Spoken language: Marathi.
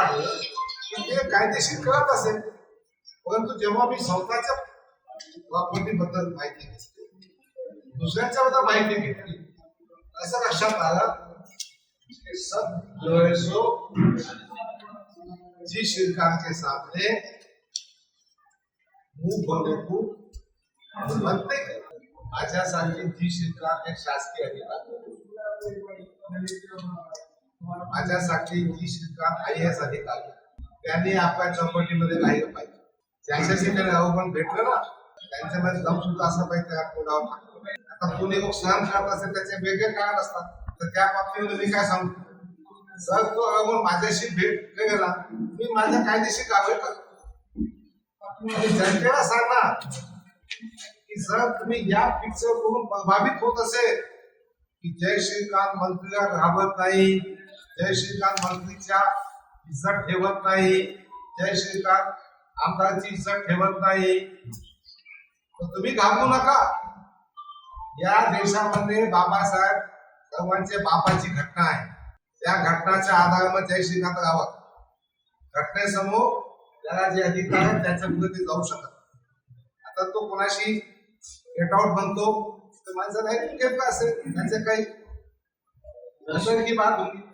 वाढलं की ते कायदेशीर करत असेल परंतु जेव्हा मी स्वतःच्या प्रॉपर्टीबद्दल माहिती घेतली दुसऱ्याच्या बद्दल माहिती घेतली असं लक्षात आलं सब जो है सो जी शिरकार के सामने मुंह बोलने को मत नाही करत. माझ्यासारखी जी शिरकार शासकीय अधिकारी माझ्यासाठी जी शिरकार आय एस अधिकारी त्यांनी आपल्या चौकटीमध्ये राहिलं पाहिजे. ज्याच्याशी त्याने पण भेटलं ना त्यांच्यामध्ये दम सुद्धा असं पाहिजे त्या आता कोणी लोक सहन करत असेल त्याचे वेगळे कारण असतात. तर त्या बाबतीमध्ये मी काय सांगतो सर तो अवगुण माझ्याशी भेट गेला मी माझ्या कायदेशीर कारवाई करतो. आणि जनतेला सांगणार की सर तुम्ही या पिक्चर करून प्रभावित होत असेल की जय श्रीकांत मंत्रीला राबत नाही जय श्रीकांत मंत्रीच्या इज्जत ठेवत नाही. जय श्रीकांत आमदारची इज्जत ठेवत नाही. तर तुम्ही घाबरू नका. या देशामध्ये बाबासाहेब सर्वांचे बापाची घटना आहे. त्या घटनाच्या आधारावर जय श्रीकांत गावात. घटनेसमोर त्याला जे अधिकार आहेत त्याच्या पुढे ते जाऊ शकत आता तो कोणाशी गेट आउट बनतो? तर ऐकून घेतलं असेल. त्याचे काही. की बात होती.